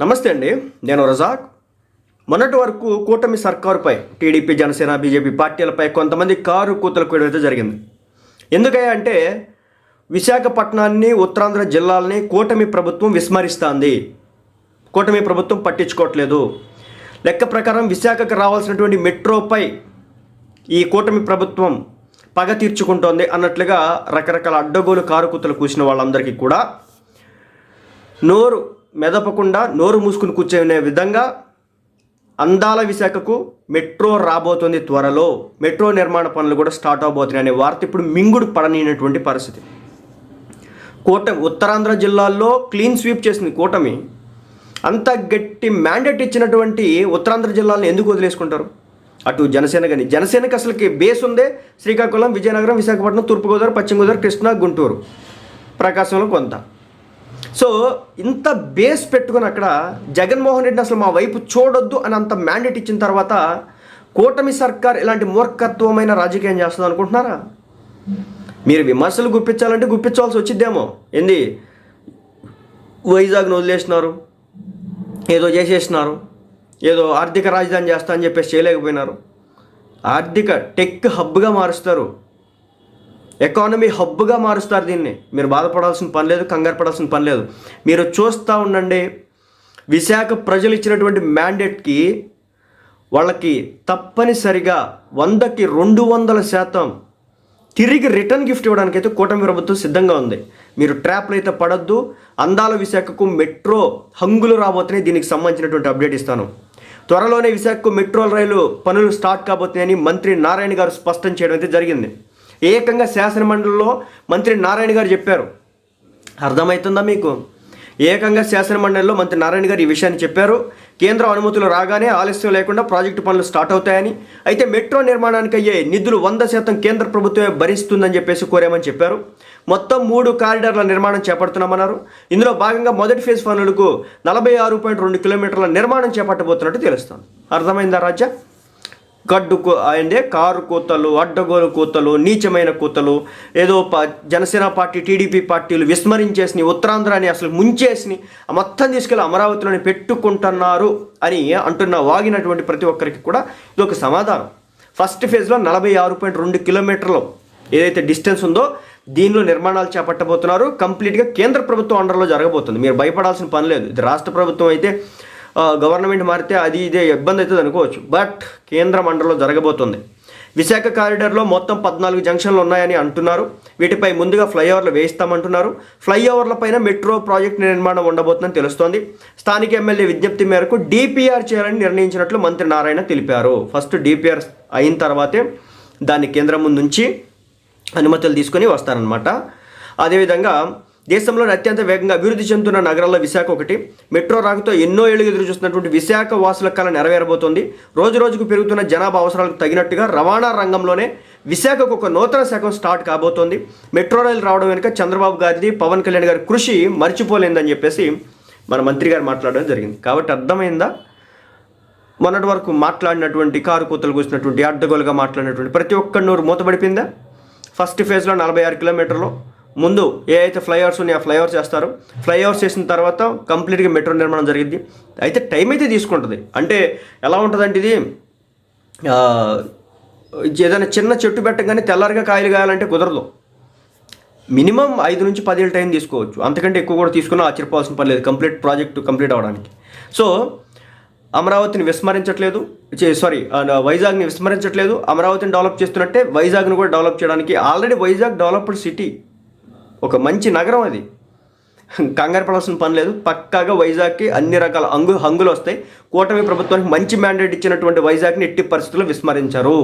నమస్తే అండి నేను రజాక్. మొన్నటి వరకు కూటమి సర్కారుపై టీడీపీ జనసేన బీజేపీ పార్టీలపై కొంతమంది కారు కూతలు కూడైతే జరిగింది. ఎందుకయ్యా అంటే విశాఖపట్నాన్ని ఉత్తరాంధ్ర జిల్లాలని కూటమి ప్రభుత్వం విస్మరిస్తోంది. కూటమి ప్రభుత్వం పట్టించుకోవట్లేదు. లెక్క ప్రకారం విశాఖకు రావాల్సినటువంటి మెట్రోపై ఈ కూటమి ప్రభుత్వం పగ తీర్చుకుంటోంది అన్నట్లుగా రకరకాల అడ్డగోలు కారుకూతలు కూసిన వాళ్ళందరికీ కూడా నోరు మెదపకుండా నోరు మూసుకుని కూర్చునే విధంగా అందాల విశాఖకు మెట్రో రాబోతుంది త్వరలో. మెట్రో నిర్మాణ పనులు కూడా స్టార్ట్ అవబోతున్నాయి అనే వార్త ఇప్పుడు మింగుడు పడనీనటువంటి పరిస్థితి. కూటమి ఉత్తరాంధ్ర జిల్లాల్లో క్లీన్ స్వీప్ చేసింది కూటమి. అంత గట్టి మ్యాండేట్ ఇచ్చినటువంటి ఉత్తరాంధ్ర జిల్లాలను ఎందుకు వదిలేసుకుంటారు? అటు జనసేన కానీ జనసేనకి అసలుకి బేస్ ఉందే శ్రీకాకుళం విజయనగరం విశాఖపట్నం తూర్పుగోదావరి పశ్చిమ గోదావరి కృష్ణా గుంటూరు. ప్రకాశంలో కొంత. సో ఇంత బేస్ పెట్టుకుని అక్కడ జగన్మోహన్ రెడ్డిని అసలు మా వైపు చూడొద్దు అని అంత మ్యాండేట్ ఇచ్చిన తర్వాత కూటమి సర్కార్ ఇలాంటి మూర్ఖత్వమైన రాజకీయం చేస్తుంది అనుకుంటున్నారా? మీరు విమర్శలు గుప్పించాలంటే గుప్పించవలసి వచ్చిద్దేమో. ఏంది? వైజాగ్ను వదిలేసినారు. ఏదో చేసేసినారు. ఏదో ఆర్థిక రాజధాని చేస్తా అని చెప్పేసి చేయలేకపోయినారు. ఆర్థిక టెక్ హబ్గా మారుస్తారు. ఎకానమీ హబ్గా మారుస్తారు దీన్ని. మీరు బాధపడాల్సిన పని లేదు కంగారు పడాల్సిన పని లేదు. మీరు చూస్తూ ఉండండి విశాఖ ప్రజలు ఇచ్చినటువంటి మ్యాండేట్కి వాళ్ళకి తప్పనిసరిగా వందకి రెండు వందల శాతం తిరిగి రిటర్న్ గిఫ్ట్ ఇవ్వడానికి అయితే కూటమి ప్రభుత్వం సిద్ధంగా ఉంది. మీరు ట్రాప్లు అయితే పడద్దు అందాల విశాఖకు మెట్రో హంగులు రాబోతున్నాయి దీనికి సంబంధించినటువంటి అప్డేట్ ఇస్తాను. త్వరలోనే విశాఖకు మెట్రో రైలు పనులు స్టార్ట్ కాబోతున్నాయని మంత్రి నారాయణ గారు స్పష్టం చేయడం అయితే జరిగింది. ఏకంగా శాసనమండలిలో మంత్రి నారాయణ గారు చెప్పారు. అర్థమవుతుందా మీకు? ఏకంగా శాసనమండలిలో మంత్రి నారాయణ గారు ఈ విషయాన్ని చెప్పారు. కేంద్రం అనుమతులు రాగానే ఆలస్యం లేకుండా ప్రాజెక్టు పనులు స్టార్ట్ అవుతాయని అయితే మెట్రో నిర్మాణానికి అయ్యే నిధులు వంద శాతం కేంద్ర ప్రభుత్వమే భరిస్తుందని చెప్పేసి కోరామని చెప్పారు. మొత్తం మూడు కారిడార్ల నిర్మాణం చేపడుతున్నామన్నారు. ఇందులో భాగంగా మొదటి ఫేజ్ పనులకు నలభై ఆరు పాయింట్ రెండు కిలోమీటర్ల నిర్మాణం చేపట్టబోతున్నట్టు తెలుస్తుంది. అర్థమైందా రాజా? గడ్డు అంటే అయిందే కారు కూతలు అడ్డగోలు కూతలు నీచమైన కూతలు ఏదో ప జనసేన పార్టీ టీడీపీ పార్టీలు విస్మరించేసినాయి ఉత్తరాంధ్రాని అసలు ముంచేసి మొత్తం తీసుకెళ్ళి అమరావతిలోని పెట్టుకుంటున్నారు అని అంటున్న వాగినటువంటి ప్రతి ఒక్కరికి కూడా ఇది ఒక సమాధానం. ఫస్ట్ ఫేజ్లో నలభై ఆరు పాయింట్ రెండు కిలోమీటర్లు ఏదైతే డిస్టెన్స్ ఉందో దీనిలో నిర్మాణాలు చేపట్టబోతున్నారు. కంప్లీట్గా కేంద్ర ప్రభుత్వం అండర్లో జరగబోతుంది. మీరు భయపడాల్సిన పని లేదు. ఇది రాష్ట్ర ప్రభుత్వం అయితే గవర్నమెంట్ మారితే అది ఇదే ఇబ్బంది అవుతుంది అనుకోవచ్చు. బట్ కేంద్ర మండలిలో జరగబోతుంది. విశాఖ కారిడార్లో మొత్తం పద్నాలుగు జంక్షన్లు ఉన్నాయని అంటున్నారు. వీటిపై ముందుగా ఫ్లైఓవర్లు వేయిస్తామంటున్నారు. ఫ్లైఓవర్ల పైన మెట్రో ప్రాజెక్ట్ నిర్మాణం ఉండబోతుందని తెలుస్తోంది. స్థానిక ఎమ్మెల్యే విజ్ఞప్తి మేరకు డిపిఆర్ చేయాలని నిర్ణయించినట్లు మంత్రి నారాయణ తెలిపారు. ఫస్ట్ డిపిఆర్ అయిన తర్వాతే దాన్ని కేంద్రం ముందు నుంచి అనుమతులు తీసుకొని వస్తారనమాట అదేవిధంగా దేశంలోని అత్యంత వేగంగా అభివృద్ధి చెందుతున్న నగరాల్లో విశాఖ ఒకటి. మెట్రో రాకతో ఎన్నో ఏళ్ళు ఎదురు చూస్తున్నటువంటి విశాఖ వాసుల కళ నెరవేరబోతోంది. రోజు రోజుకు పెరుగుతున్న జనాభా అవసరాలకు తగినట్టుగా రవాణా రంగంలోనే విశాఖకు ఒక నూతన శాఖం స్టార్ట్ కాబోతోంది. మెట్రో రైలు రావడం వెనుక చంద్రబాబు గారిది పవన్ కళ్యాణ్ గారి కృషి మర్చిపోలేదని చెప్పేసి మన మంత్రి గారు మాట్లాడడం జరిగింది. కాబట్టి అర్థమైందా? మొన్నటి వరకు మాట్లాడినటువంటి కారు కూతలు కూసినటువంటి అడ్డగోలుగా మాట్లాడినటువంటి ప్రతి ఒక్క నోరు మూతపడిపోయిందా ఫస్ట్ ఫేజ్లో నలభై ఆరు కిలోమీటర్లు. ముందు ఏ అయితే ఫ్లైఓవర్స్ ఉన్నాయో ఆ ఫ్లైఓవర్స్ చేస్తారు. ఫ్లైఓవర్స్ చేసిన తర్వాత కంప్లీట్గా మెట్రో నిర్మాణం జరిగింది అయితే టైం అయితే తీసుకుంటుంది. అంటే ఎలా ఉంటుందంటే ఇది ఏదైనా చిన్న చెట్టు పెట్టగానే తెల్లారిగా కాయలు కాయాలంటే కుదరదు. మినిమం ఐదు నుంచి పదేళ్ళ టైం తీసుకోవచ్చు. అంతకంటే ఎక్కువ కూడా తీసుకున్నా ఆశ్చర్యపోవాల్సిన పని లేదు. కంప్లీట్ ప్రాజెక్ట్ కంప్లీట్ అవ్వడానికి. సో అమరావతిని విస్మరించట్లేదు. చే- సారీ వైజాగ్ని విస్మరించట్లేదు. అమరావతిని డెవలప్ చేస్తున్నట్టే వైజాగ్ని కూడా డెవలప్ చేయడానికి ఆల్రెడీ వైజాగ్ డెవలప్డ్ సిటీ ఒక మంచి నగరం అది. కంగారు పడాల్సిన పని లేదు. పక్కాగా వైజాగ్కి అన్ని రకాల అంగు హంగులు వస్తాయి కూటమి ప్రభుత్వానికి మంచి మ్యాండేట్ ఇచ్చినటువంటి వైజాగ్ని ఎట్టి పరిస్థితుల్లో విస్మరించారు.